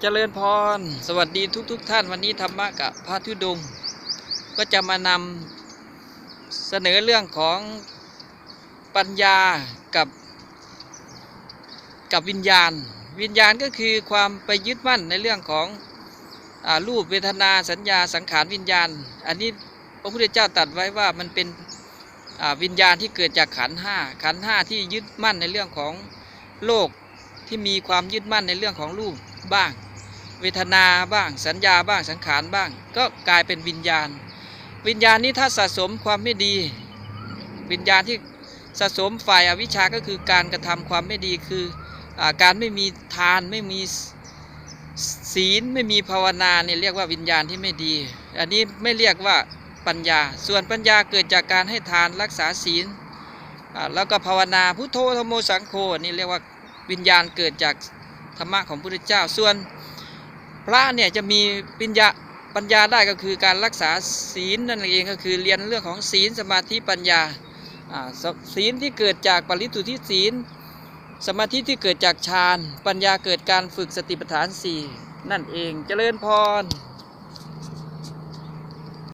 เจริญพร สวัสดีทุกๆทท่านวันนี้ธรรมะกับพระธุดงค์ก็จะมานำเสนอเรื่องของปัญญากับกับวิญญาณ วิญญาณก็คือความไปยึดมั่นในเรื่องของอรูปเวทนาสัญญาสังขารวิญญาณ อันนี้พระพุทธเจ้าตรัสไว้ว่ามันเป็นวิญญาณที่เกิดจากขันห้าขันห้าที่ยึดมั่นในเรื่องของโลกที่มีความยึดมั่นในเรื่องของรูปบ้าง เวทนาบ้างสัญญาบ้างสังขารบ้าง ก็กลายเป็นวิญญาณ วิญญาณนี้ถ้าสะสมความไม่ดี วิญญาณที่สะสมฝ่ายอวิชชาก็คือการกระทำความไม่ดีคืออการไม่มีทานไม่มีศีลไม่มีภาวนาเนี่ยเรียกว่าวิญญาณที่ไม่ดี อันนี้ไม่เรียกว่าปัญญา ส่วนปัญญาเกิดจากการให้ทานรักษาศีลแล้วก็ภาวนาพุทโธธรรมโมสังโฆนี่เรียกว่าวิญญาณเกิดจากธรรมะของพระพุทธเจ้าส่วน พระเนี่ยจะมีปัญญาปัญญาได้ก็คือการรักษาศีลนั่นเองก็คือเรียนเรื่องของศีลสมาธิปัญญาศีลที่เกิดจากปริสุทธิศีล สมาธิที่เกิดจากฌาน ปัญญาเกิดการฝึกสติปัฏฐานสี่นั่นเองเจริญพร